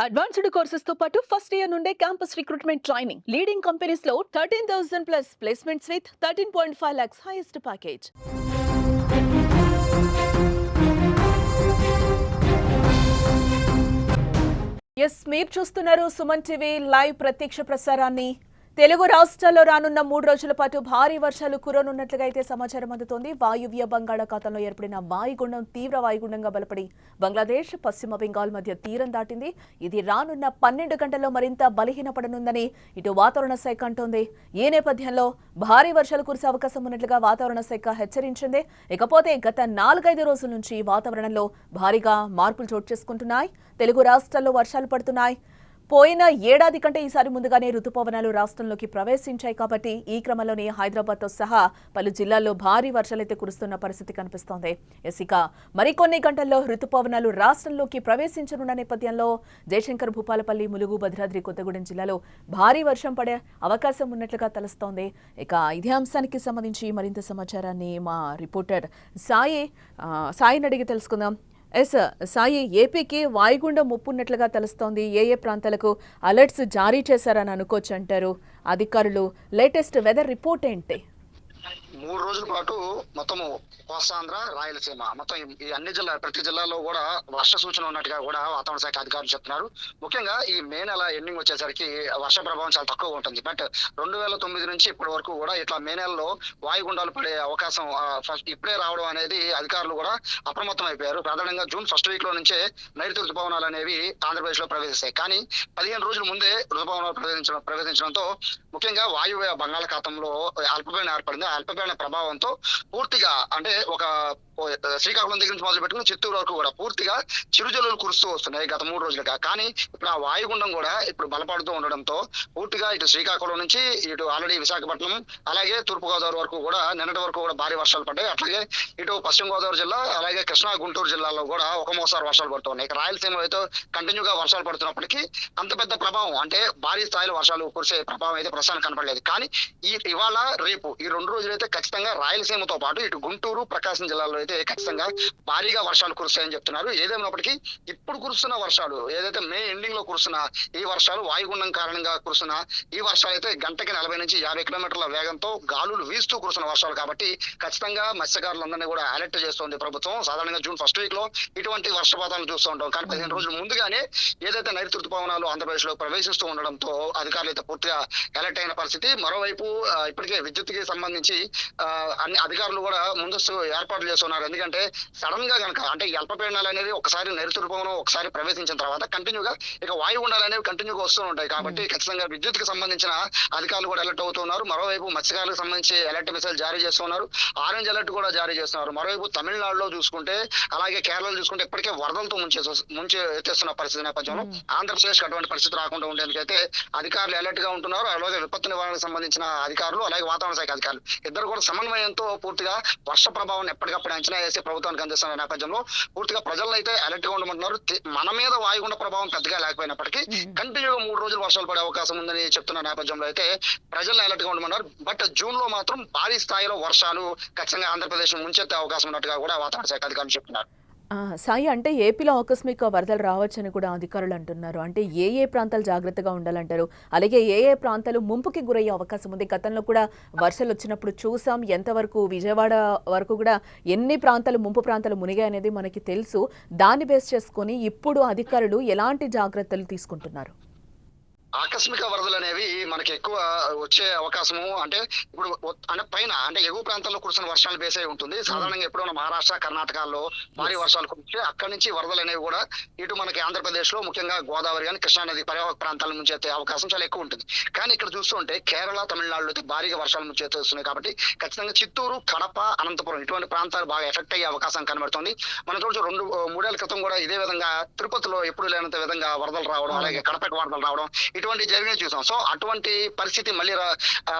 Advanced కోర్సెస్తో పాటు first year నుండే క్యాంపస్ రిక్రూట్మెంట్ ట్రైనింగ్ లీడింగ్ కంపెనీస్లో thirteen thousand plus placements with thirteen point five lakhs highest package yes మీరు చూస్తున్నారు Suman TV live ప్రత్యక్ష ప్రసారాన్ని. తెలుగు రాష్ట్రాల్లో రానున్న మూడు రోజుల పాటు భారీ వర్షాలు కురనున్నట్లుగా అయితే సమాచారం అందుతోంది. వాయువ్య బంగాళాఖాతంలో ఏర్పడిన వాయుగుండం తీవ్ర వాయుగుండంగా బలపడి బంగ్లాదేశ్ పశ్చిమ బెంగాల్ మధ్య తీరం దాటింది. ఇది రానున్న పన్నెండు గంటల్లో మరింత బలహీనపడనుందని ఇటు వాతావరణ శాఖ అంటోంది. ఈ నేపథ్యంలో భారీ వర్షాలు కురిసే అవకాశం ఉన్నట్లుగా వాతావరణ శాఖ హెచ్చరించింది. ఇకపోతే గత నాలుగైదు రోజుల నుంచి వాతావరణంలో భారీగా మార్పులు చోటు చేసుకుంటున్నాయి. తెలుగు రాష్ట్రాల్లో వర్షాలు పడుతున్నాయి. పోయిన ఏడాది కంటే ఈసారి ముందుగానే రుతుపవనాలు రాష్ట్రంలోకి ప్రవేశించాయి కాబట్టి ఈ క్రమంలోనే హైదరాబాద్తో సహా పలు జిల్లాల్లో భారీ వర్షాలైతే కురుస్తున్న పరిస్థితి కనిపిస్తోంది. ఎస్ మరికొన్ని గంటల్లో రుతుపవనాలు రాష్ట్రంలోకి ప్రవేశించనున్న నేపథ్యంలో జయశంకర్ భూపాలపల్లి ములుగు భద్రాద్రి కొత్తగూడెం జిల్లాలో భారీ వర్షం పడే అవకాశం ఉన్నట్లుగా తెలుస్తోంది. ఇక ఇదే అంశానికి సంబంధించి మరింత సమాచారాన్ని మా రిపోర్టర్ సాయి సాయిని అడిగి తెలుసుకుందాం. ఎస్ సాయి ఏపీకి వాయుగుండం ముప్పున్నట్లుగా తెలుస్తోంది. ఏ ఏ ప్రాంతాలకు అలర్ట్స్ జారీ చేశారని అనుకోవచ్చు అంటారు అధికారులు. లేటెస్ట్ వెదర్ రిపోర్ట్ ఏంటి? మూడు రోజుల పాటు మొత్తము కోస్తాంధ్ర రాయలసీమ. మొత్తం ఈ- అన్ని జిల్లా ప్రతి జిల్లాలో కూడా వర్ష సూచన ఉన్నట్టుగా కూడా వాతావరణ శాఖ అధికారులు చెప్తున్నారు. ముఖ్యంగా ఈ మే నెల ఎండింగ్ వచ్చేసరికి వర్ష ప్రభావం చాలా తక్కువ ఉంటుంది. బట్ రెండు వేల తొమ్మిది నుంచి ఇప్పటి వరకు కూడా ఇట్లా మే నెలలో వాయుగుండాలు పడే అవకాశం ఫస్ట్ ఇప్పుడే రావడం అనేది అధికారులు కూడా అప్రమత్తం అయిపోయారు. ప్రధానంగా జూన్ ఫస్ట్ వీక్లో నుంచే నైరుతి ఋతుపవనాలు అనేవి ఆంధ్రప్రదేశ్లో ప్రవేశిస్తాయి. కానీ పదిహేను రోజుల ముందే ఋతుపవనాలు ప్రవేశించడం ప్రవేశించడంతో ముఖ్యంగా వాయువ్య బంగాళాఖాతంలో అల్పపీడనం ఏర్పడింది. అల్పపీడన ప్రభావంతో పూర్తిగా అంటే ఒక శ్రీకాకుళం దగ్గర నుంచి మొదలు పెట్టుకుని చిత్తూరు వరకు కూడా పూర్తిగా చిరుజల్లులు కురుస్తూ వస్తున్నాయి గత మూడు రోజులుగా. కానీ ఇప్పుడు ఆ వాయుగుండం కూడా ఇప్పుడు బలపడుతూ ఉండడంతో పూర్తిగా ఇటు శ్రీకాకుళం నుంచి ఇటు ఆల్రెడీ విశాఖపట్నం అలాగే తూర్పుగోదావరి వరకు కూడా నిన్నటి వరకు కూడా భారీ వర్షాలు పడ్డాయి. అట్లాగే ఇటు పశ్చిమ గోదావరి జిల్లా అలాగే కృష్ణా గుంటూరు జిల్లాలో కూడా ఒక మోసారి వర్షాలు పడుతున్నాయి రాయలసీమ అయితే కంటిన్యూగా వర్షాలు పడుతున్నప్పటికీ అంత పెద్ద ప్రభావం అంటే భారీ స్థాయిలో వర్షాలు కురిసే ప్రభావం అయితే ప్రస్తుతానికి కనపడలేదు. కానీ ఈ ఇవాళ రేపు ఈ రెండు రోజులు అయితే ఖచ్చితంగా రాయలసీమతో పాటు ఇటు గుంటూరు ప్రకాశం జిల్లాలో అయితే ఖచ్చితంగా భారీగా వర్షాలు కురుస్తాయని చెప్తున్నారు. ఏదేమైనప్పటికీ ఇప్పుడు కురుస్తున్న వర్షాలు ఏదైతే మే ఎండింగ్లో కురుస్తున్న ఈ వర్షాలు వాయుగుండం కారణంగా కురుస్తున్న ఈ వర్షాలు అయితే గంటకి నలభై నుంచి యాభై కిలోమీటర్ల వేగంతో గాలులు వీస్తూ కురుస్తున్న వర్షాలు కాబట్టి ఖచ్చితంగా మత్స్యకారులందరినీ కూడా అలర్ట్ చేస్తోంది ప్రభుత్వం. సాధారణంగా జూన్ ఫస్ట్ వీక్లో ఇటువంటి వర్షపాతాలను చూస్తూ ఉంటాం. కానీ పదిహేను రోజులు ముందుగానే ఏదైతే నైరుతి ఋతుపవనాలు ఆంధ్రప్రదేశ్లో ప్రవేశిస్తూ ఉండడంతో అధికారులు అయితే పూర్తిగా అలర్ట్ అయిన పరిస్థితి. మరోవైపు ఇప్పటికే విద్యుత్కి సంబంధించి ఆ, అన్ని అధికారులు కూడా ముందస్తు ఏర్పాట్లు చేస్తున్నారు. ఎందుకంటే సడన్గా కనుక అంటే అల్పపీడనాలు అనేది ఒకసారి నైరుతి ఋతుపవనం ఒకసారి ప్రవేశించిన తర్వాత కంటిన్యూగా ఇక వాయుగుండాలు అనేవి కంటిన్యూగా వస్తూ ఉంటాయి. కాబట్టి ఖచ్చితంగా విద్యుత్కి సంబంధించిన అధికారులు కూడా అలర్ట్ అవుతున్నారు. మరోవైపు మత్స్యకారులకు సంబంధించి అలర్ట్ మెసేజ్ జారీ చేస్తున్నారు. ఆరెంజ్ అలర్ట్ కూడా జారీ చేస్తున్నారు. మరోవైపు తమిళనాడులో చూసుకుంటే అలాగే కేరళలో చూసుకుంటే ఇప్పటికే వరదలతో ముంచే ముంచి ఎత్తేస్తున్న పరిస్థితి నేపథ్యంలో ఆంధ్రప్రదేశ్ అటువంటి పరిస్థితి రాకుండా ఉండేందుకైతే అధికారులు అలర్ట్గా ఉంటున్నారు. అలాగే విపత్తు నివారణకు సంబంధించిన అధికారులు అలాగే వాతావరణ శాఖ అధికారులు. ఇద్దరు కూడా సమన్వయంతో పూర్తిగా వర్ష ప్రభావాన్ని ఎప్పటికప్పుడు అంచనా వేసి ప్రభుత్వానికి అందిస్తున్న నేపథ్యంలో పూర్తిగా ప్రజలను అయితే అలర్ట్గా ఉండమంటున్నారు. మన మీద వాయుగుండ ప్రభావం పెద్దగా లేకపోయినప్పటికీ కంటిన్యూగా మూడు రోజులు వర్షాలు పడే అవకాశం ఉందని చెప్తున్న నేపథ్యంలో అయితే ప్రజలను అలర్ట్గా ఉండమన్నారు బట్ జూన్లో మాత్రం భారీ స్థాయిలో వర్షాలు ఖచ్చితంగా ఆంధ్రప్రదేశ్ ముంచెత్తే అవకాశం ఉన్నట్టుగా కూడా వాతావరణ శాఖ అధికారులు చెప్తున్నారు. సాయి అంటే ఏపీలో ఆకస్మిక వరదలు రావచ్చని కూడా అధికారులు అంటున్నారు. అంటే ఏ ఏ ప్రాంతాలు జాగ్రత్తగా ఉండాలంటారు? అలాగే ఏ ఏ ప్రాంతాలు ముంపుకి గురయ్యే అవకాశం ఉంది? గతంలో కూడా వర్షాలు వచ్చినప్పుడు చూసాం. ఎంతవరకు విజయవాడ వరకు కూడా ఎన్ని ప్రాంతాలు ముంపు ప్రాంతాలు మునిగాయి అనేది మనకి తెలుసు. దాన్ని బేస్ చేసుకొని ఇప్పుడు అధికారులు ఎలాంటి జాగ్రత్తలు తీసుకుంటున్నారు? ఆకస్మిక వరదలు అనేవి మనకి ఎక్కువ వచ్చే అవకాశము. అంటే ఇప్పుడు అంటే పైన అంటే ఎగువ ప్రాంతాల్లో కురిసిన వర్షాలు బేసే ఉంటుంది. సాధారణంగా ఎప్పుడైనా మహారాష్ట్ర కర్ణాటకలో భారీ వర్షాలు కురిస్తే అక్కడి నుంచి వరదలు అనేవి కూడా ఇటు మనకి ఆంధ్రప్రదేశ్లో ముఖ్యంగా గోదావరి కానీ కృష్ణా నది పరివాహక ప్రాంతాల నుంచి అయితే అవకాశం చాలా ఎక్కువ ఉంటుంది. కానీ ఇక్కడ చూస్తుంటే కేరళ తమిళనాడులో అయితే భారీగా వర్షాలు నుంచి అయితే వస్తున్నాయి కాబట్టి ఖచ్చితంగా చిత్తూరు కడప అనంతపురం ఇటువంటి ప్రాంతాలు బాగా ఎఫెక్ట్ అయ్యే అవకాశం కనబడుతుంది. మనం చూడొచ్చు రెండు మూడేళ్ళ క్రితం కూడా ఇదే విధంగా తిరుపతిలో ఎప్పుడు లేనంత విధంగా వరదలు రావడం అలాగే కడపకి వరదలు రావడం ఇటువంటి జరిగిన చూసాం. సో అటువంటి పరిస్థితి మళ్ళీ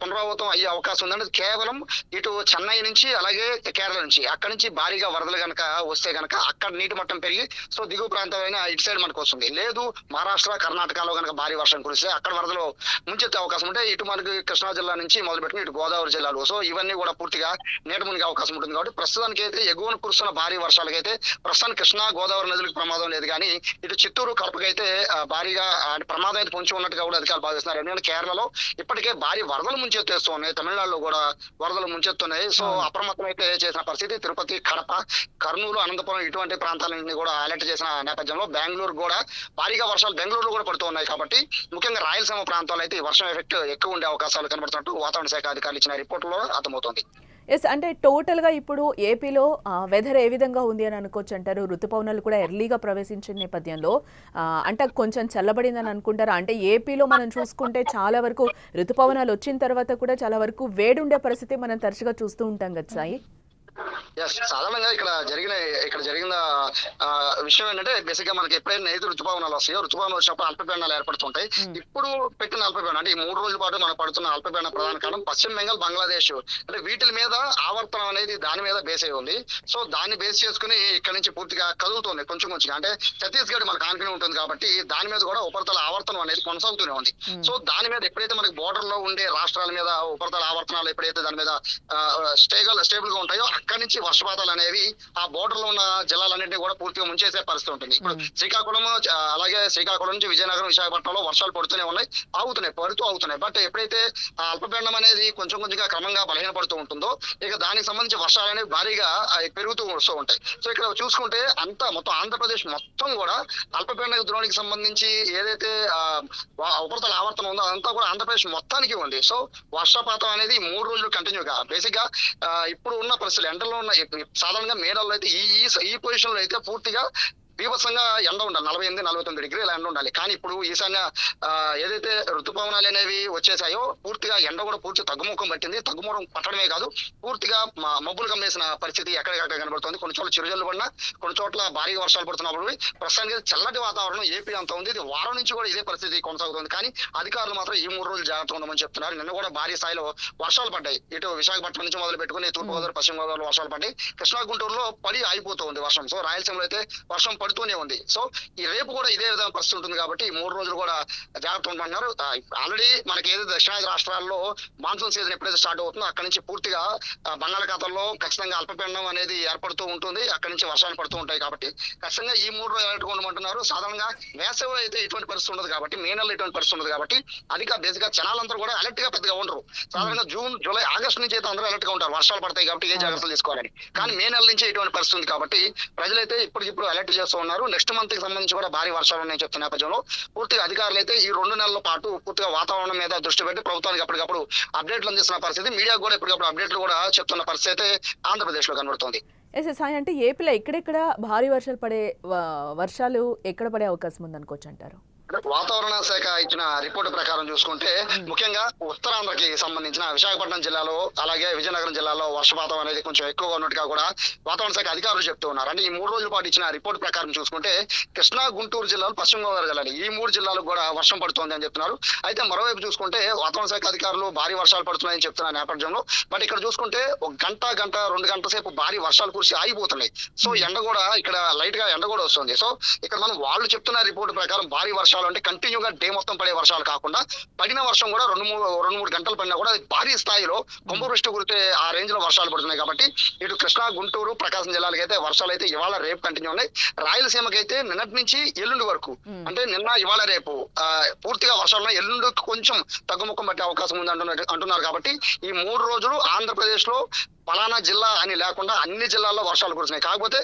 పునరావృతం అయ్యే అవకాశం ఉందంటే కేవలం ఇటు చెన్నై నుంచి అలాగే కేరళ నుంచి. అక్కడ నుంచి భారీగా వరదలు గనక వస్తే గనక అక్కడ నీటి మట్టం పెరిగి సో దిగువ ప్రాంతమైన ఇటు సైడ్ మనకు వస్తుంది. లేదు మహారాష్ట్ర కర్ణాటకలో గనక భారీ వర్షం కురిస్తే అక్కడ వరదలు ముంచెత్తే అవకాశం ఉంటే ఇటు మనకి కృష్ణా జిల్లా నుంచి మొదలు ఇటు గోదావరి జిల్లాలు. సో ఇవన్నీ కూడా పూర్తిగా నీట మునిగే అవకాశం ఉంటుంది కాబట్టి ప్రస్తుతానికి అయితే ఎగువన కురుస్తున్న భారీ వర్షాలకైతే ప్రస్తుతానికి కృష్ణా గోదావరి నదులకు ప్రమాదం లేదు. కానీ ఇటు చిత్తూరు కడపకైతే భారీగా ప్రమాదం అయితే పొంచి ఉన్నట్టుగా కూడా అధికారులు భావిస్తున్నారు ఎందుకంటే కేరళలో ఇప్పటికే భారీ వరదలు ముంచెత్తేస్తూ ఉన్నాయి తమిళనాడులో కూడా వరదలు ముంచెత్తున్నాయి. సో. అప్రమత్తం అయితే చేసిన పరిస్థితి తిరుపతి కడప కర్నూలు అనంతపురం ఇటువంటి ప్రాంతాలన్నీ కూడా అలర్ట్ చేసిన నేపథ్యంలో బెంగళూరు కూడా భారీగా వర్షాలు బెంగళూరులో కూడా పడుతూ ఉన్నాయి కాబట్టి ముఖ్యంగా రాయలసీమ ప్రాంతాల్లో అయితే ఈ వర్షం ఎఫెక్ట్ ఎక్కువ ఉండే అవకాశాలు కనబడుతున్నట్టు వాతావరణ శాఖ అధికారులు ఇచ్చిన రిపోర్టులో అర్థమవుతోంది. ఎస్ అంటే టోటల్గా ఇప్పుడు ఏపీలో వెదర్ ఏ విధంగా ఉంది అని అనుకోవచ్చు అంటారు. ఋతుపవనాలు కూడా ఎర్లీగా ప్రవేశించిన నేపథ్యంలో అంటే కొంచెం చల్లబడిందని అనుకుంటారా? అంటే ఏపీలో మనం చూసుకుంటే చాలా వరకు ఋతుపవనాలు వచ్చిన తర్వాత కూడా చాలా వరకు వేడుండే పరిస్థితి మనం తరచుగా చూస్తూ ఉంటాం కదా సాయి? సాధారణంగా ఇక్కడ జరిగిన ఇక్కడ జరిగిన ఆ, విషయం ఏంటంటే బేసిక్గా మనకి ఎప్పుడైనా ఏది రుతుపవనాలు వస్తాయో రుతుపవనాలు వచ్చినప్పుడు అల్పపీడనాలు ఏర్పడుతుంటాయి. Hmm. ఇప్పుడు పెట్టిన అల్పపీడనం అంటే ఈ మూడు రోజుల పాటు మనకు పడుతున్న అల్పపీడన ప్రధాన కారణం పశ్చిమ బెంగాల్ బంగ్లాదేశ్. అంటే వీటి మీద ఆవర్తనం అనేది దాని మీద బేస్ అయి ఉంది. సో దాన్ని బేస్ చేసుకుని ఇక్కడ నుంచి పూర్తిగా కదులుతుంది కొంచెం కొంచెం అంటే ఛత్తీస్గఢ్ మనకు ఆనుకుని ఉంటుంది కాబట్టి దాని మీద కూడా ఉపరితల ఆవర్తనం అనేది కొనసాగుతూనే ఉంది. Hmm. సో దాని మీద ఎప్పుడైతే మనకి బోర్డర్లో ఉండే రాష్ట్రాల మీద ఉపరితల ఆవర్తనాలు ఎప్పుడైతే దాని మీద స్టేబుల్ స్టేబుల్గా ఉంటాయో అక్కడి నుంచి వర్షపాతాలు అనేవి ఆ బోర్డర్లో ఉన్న జిల్లాలన్నింటినీ కూడా పూర్తిగా ముంచేసే పరిస్థితి ఉంటుంది. ఇప్పుడు. శ్రీకాకుళం అలాగే శ్రీకాకుళం నుంచి విజయనగరం విశాఖపట్నంలో వర్షాలు పడుతూనే ఉన్నాయి. ఆగుతున్నాయి పడుతూ అవుతున్నాయి బట్ ఎప్పుడైతే ఆ అల్పపీడనం అనేది కొంచెం కొంచెంగా క్రమంగా బలహీనపడుతూ ఉంటుందో ఇక దానికి సంబంధించి వర్షాలు అనేవి భారీగా పెరుగుతూ వస్తూ ఉంటాయి. సో ఇక్కడ చూసుకుంటే అంతా మొత్తం ఆంధ్రప్రదేశ్ మొత్తం కూడా అల్పపీడన ద్రోణికి సంబంధించి ఏదైతే ఉపరితల ఆవర్తనం ఉందో అదంతా కూడా ఆంధ్రప్రదేశ్ మొత్తానికి ఉంది. సో వర్షపాతం అనేది మూడు రోజులు కంటిన్యూగా బేసిక్గా ఇప్పుడు ఉన్న పరిస్థితులు ఎండలో ఉన్న సాధారణంగా మేడల్లో అయితే ఈ ఈ- ఈ పొజిషన్లో అయితే పూర్తిగా బీభత్సంగా ఎండ ఉండాలి. నలభై ఎనిమిది నలభై తొమ్మిది డిగ్రీల ఎండ ఉండాలి. కానీ ఇప్పుడు ఈశాన్య ఏదైతే ఋతుపవనాలు అనేవి వచ్చేసాయో పూర్తిగా ఎండ కూడా పూర్తి తగ్గుముఖం పట్టింది. తగ్గుముఖం పట్టడమే కాదు పూర్తిగా మబ్బులు కమ్మేసిన పరిస్థితి ఎక్కడికక్కడ కనబడుతుంది. కొన్ని చోట్ల చిరుజల్లు పడినా కొన్ని చోట్ల భారీగా వర్షాలు పడుతున్నప్పుడు ప్రస్తుతానికి చల్లటి వాతావరణం ఏపీ అంత ఉంది. ఇది వారం నుంచి కూడా ఇదే పరిస్థితి కొనసాగుతుంది. కానీ అధికారులు మాత్రం ఈ మూడు రోజులు జాగ్రత్తగా ఉండమని చెప్తున్నారు. నిన్న కూడా భారీ స్థాయిలో వర్షాలు పడ్డాయి. ఇటు విశాఖపట్నం నుంచి మొదలు పెట్టుకుని తూర్పు గోదావరి పశ్చిమ గోదావరి వర్షాలు పడ్డాయి. కృష్ణా గుంటూరులో పడి ఆగిపోతూ ఉంది వర్షం. సో రాయలసీమలో అయితే వర్షం పడుతూనే ఉంది. సో ఈ రేపు కూడా ఇదే విధంగా పరిస్థితి ఉంటుంది కాబట్టి ఈ మూడు రోజులు కూడా జాగ్రత్త ఉండమన్నారు. ఆల్రెడీ మనకి ఏదైతే దక్షిణాది రాష్ట్రాల్లో మాన్సూన్ సీజన్ ఎప్పుడైతే స్టార్ట్ అవుతుందో అక్కడ నుంచి పూర్తిగా బంగాళాఖాతంలో ఖచ్చితంగా అల్పపీడనం అనేది ఏర్పడుతూ ఉంటుంది. అక్కడి నుంచి వర్షాలు పడుతూ ఉంటాయి కాబట్టి ఖచ్చితంగా ఈ మూడు రోజులు అలర్ట్ ఉండమంటున్నారు. సాధారణంగా వేసవిలో అయితే ఇటువంటి పరిస్థితి ఉండదు కాబట్టి మే నెలలో ఇటువంటి పరిస్థితి ఉండదు కాబట్టి అధిక బేసిక్గా జనాలందరూ కూడా అలర్ట్గా పెద్దగా ఉండరు. సాధారణంగా జూన్ జూలై ఆగస్ట్ నుంచి అయితే అందరూ అలర్ట్గా ఉంటారు. వర్షాలు పడతాయి కాబట్టి ఏ జాగ్రత్తలు తీసుకోవాలని. కానీ మే నెల నుంచి ఇటువంటి పరిస్థితి ఉంది కాబట్టి ప్రజలైతే ఇప్పటికిప్పుడు అలర్ట్ చేస్తూ ఉన్నారు. నెక్స్ట్ మంత్కి సంబంధించి కూడా భారీ వర్షాలు ఉన్నాయని చెప్తున్న నేపథ్యంలో పూర్తిగా అధికారులు అయితే ఈ రెండు నెలల పాటు పూర్తిగా వాతావరణం మీద దృష్టి పెట్టి ప్రభుత్వానికి అప్పటికప్పుడు అప్డేట్లు అందిస్తున్న పరిస్థితి. మీడియా కూడా ఎప్పటికప్పుడు అప్డేట్లు కూడా చెప్తున్న పరిస్థితి అయితే ఆంధ్రప్రదేశ్లో కనబడుతుంది. ఎస్ సాయి అంటే ఏపీలో ఎక్కడెక్కడ భారీ వర్షాలు పడే వర్షాలు ఎక్కడ పడే అవకాశం ఉందనుకోవచ్చు అంటారు? వాతావరణ శాఖ ఇచ్చిన రిపోర్టు ప్రకారం చూసుకుంటే ముఖ్యంగా ఉత్తరాంధ్రకి సంబంధించిన విశాఖపట్నం జిల్లాలో అలాగే విజయనగరం జిల్లాలో వర్షపాతం అనేది కొంచెం ఎక్కువగా ఉన్నట్టుగా కూడా వాతావరణ శాఖ అధికారులు చెప్తూ ఉన్నారు. అంటే ఈ మూడు రోజుల పాటు ఇచ్చిన రిపోర్టు ప్రకారం చూసుకుంటే కృష్ణా గుంటూరు జిల్లాలు పశ్చిమ గోదావరి జిల్లాలు ఈ మూడు జిల్లాలకు కూడా వర్షం పడుతోంది అని చెప్తున్నారు. అయితే మరోవైపు చూసుకుంటే వాతావరణ శాఖ అధికారులు భారీ వర్షాలు పడుతున్నాయని చెప్తున్న నేపథ్యంలో బట్ ఇక్కడ చూసుకుంటే ఒక గంట గంట రెండు గంటల సేపు భారీ వర్షాలు కురిసి ఆగిపోతున్నాయి. సో ఎండ కూడా ఇక్కడ లైట్గా ఎండ కూడా వస్తుంది. సో ఇక్కడ మనం వాళ్ళు చెప్తున్న రిపోర్ట్ ప్రకారం భారీ వర్షాలు అంటే కంటిన్యూగా డే మొత్తం పడే వర్షాలు కాకుండా పడిన వర్షం కూడా రెండు మూడు రెండు మూడు గంటలు పడినా కూడా అది భారీ స్థాయిలో కుంభవృష్టి కురితే ఆ రేంజ్లో వర్షాలు పడుతున్నాయి కాబట్టి ఇటు కృష్ణా గుంటూరు ప్రకాశం జిల్లాలకి అయితే వర్షాలు అయితే ఇవాళ రేపు కంటిన్యూ ఉన్నాయి. రాయలసీమకి అయితే నిన్నటి నుంచి ఎల్లుండి వరకు. అంటే నిన్న ఇవాళ రేపు పూర్తిగా వర్షాలు ఎల్లుండి కొంచెం తగ్గుముఖం పట్టే అవకాశం ఉంది అంటున్నారు అంటున్నారు కాబట్టి ఈ మూడు రోజులు ఆంధ్రప్రదేశ్లో పలానా జిల్లా అని లేకుండా అన్ని జిల్లాల్లో వర్షాలు కురుస్తున్నాయి కాకపోతే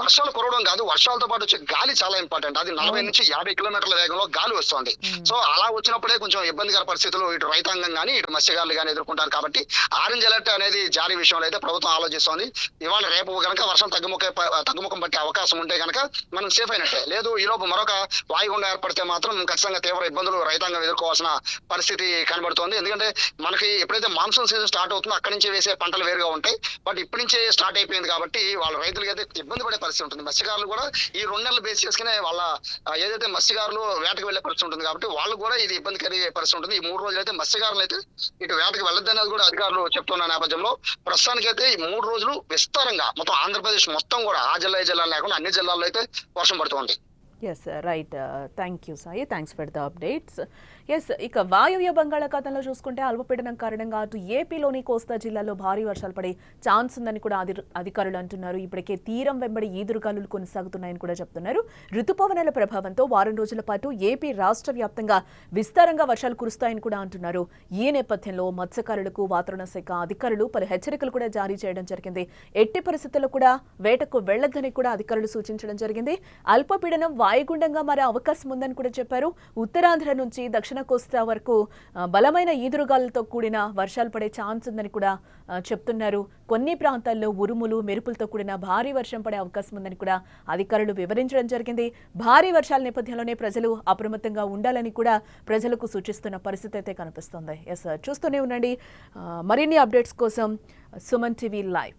వర్షాలు కురవడం కాదు వర్షాలతో పాటు వచ్చే గాలి చాలా ఇంపార్టెంట్ అది నలభై. నుంచి యాభై కిలోమీటర్ల వేగంలో గాలి వస్తుంది. సో అలా వచ్చినప్పుడే కొంచెం ఇబ్బందికర పరిస్థితులు ఇటు రైతాంగం కానీ ఇటు మత్స్యకారులు కానీ ఎదుర్కొంటారు కాబట్టి ఆరెంజ్ అలర్ట్ అనేది జారీ విషయంలో అయితే ప్రభుత్వం ఆలోచిస్తోంది. ఇవాళ రేపు కనుక వర్షం తగ్గుముఖ తగ్గుముఖం పట్టే అవకాశం ఉంటే కనుక మనం సేఫ్ అయినట్టే. లేదు ఈ లోపు మరొక వాయుగుండం ఏర్పడితే మాత్రం ఖచ్చితంగా తీవ్ర ఇబ్బందులు రైతాంగం ఎదుర్కోవాల్సిన పరిస్థితి కనబడుతోంది. ఎందుకంటే మనకి ఎప్పుడైతే మాన్సూన్ సీజన్ స్టార్ట్ అవుతుందో అక్కడి నుంచి వేసే పంటలు వేరుగా ఉంటాయి. బట్ ఇప్పటి నుంచే స్టార్ట్ అయిపోయింది కాబట్టి వాళ్ళ రైతులకి అయితే ఇబ్బంది పడే పరిస్థితి ఉంటుంది. మత్స్యకారులు కూడా ఈ రెండు నెలలు బేస్ చేసుకునే వాళ్ళ ఏదైతే మత్స్యకారులు వేటకు వెళ్ళే పరిస్థితి ఉంటుంది కాబట్టి వాళ్ళు కూడా ఇది ఇబ్బంది కలిగే పరిస్థితి ఉంటుంది. ఈ మూడు రోజులు అయితే మత్స్యకారులు అయితే ఇటు వేటకు వెళ్ళొద్దనేది కూడా అధికారులు చెప్తున్న నేపథ్యంలో ప్రస్తుతానికైతే ఈ మూడు రోజులు విస్తారంగా మొత్తం ఆంధ్రప్రదేశ్ మొత్తం కూడా ఆ జిల్లా ఈ లేకుండా అన్ని జిల్లాల్లో అయితే వర్షం పడుతుంది yes right thank you Sai thanks for the updates yes ఇక వాయువ్య బంగాళాఖాతంలో చూసుకుంటే అల్పపీడనం కారణంగా అటు ఏపీలోని కోస్తా జిల్లాలో భారీ వర్షాలు పడే ఛాన్స్ ఉందని కూడా అధికారులు అంటున్నారు. ఇప్పటికే తీరం వెంబడి ఈదురుగాలులు కొనసాగుతున్నాయని కూడా చెప్తున్నారు. ఋతుపవనాల ప్రభావంతో వారం రోజుల పాటు ఏపీ రాష్ట్ర వ్యాప్తంగా విస్తారంగా వర్షాలు కురుస్తాయని కూడా అంటున్నారు. ఈ నేపథ్యంలో మత్స్యకారులకు వాతావరణ శాఖ అధికారులు పలు హెచ్చరికలు కూడా జారీ చేయడం జరిగింది. ఎట్టి పరిస్థితుల్లో కూడా వేటకు వెళ్ళొద్దని కూడా అధికారులు సూచించడం జరిగింది. అల్పపీడనం వాయుగుండంగా మారే అవకాశం ఉందని కూడా చెప్పారు. ఉత్తరాంధ్ర నుంచి దక్షిణ కోస్తా వరకు బలమైన ఈదురుగాలతో కూడిన వర్షాలు పడే ఛాన్స్ ఉందని కూడా చెప్తున్నారు. కొన్ని ప్రాంతాల్లో ఉరుములు మెరుపులతో కూడిన భారీ వర్షం పడే అవకాశం ఉందని కూడా అధికారులు వివరించడం జరిగింది. భారీ వర్షాల నేపథ్యంలోనే ప్రజలు అప్రమత్తంగా ఉండాలని కూడా ప్రజలకు సూచిస్తున్న పరిస్థితి అయితే కనిపిస్తుంది. ఎస్ చూస్తూనే ఉండండి. మరిన్ని అప్డేట్స్ కోసం సుమన్ టీవీ లైవ్.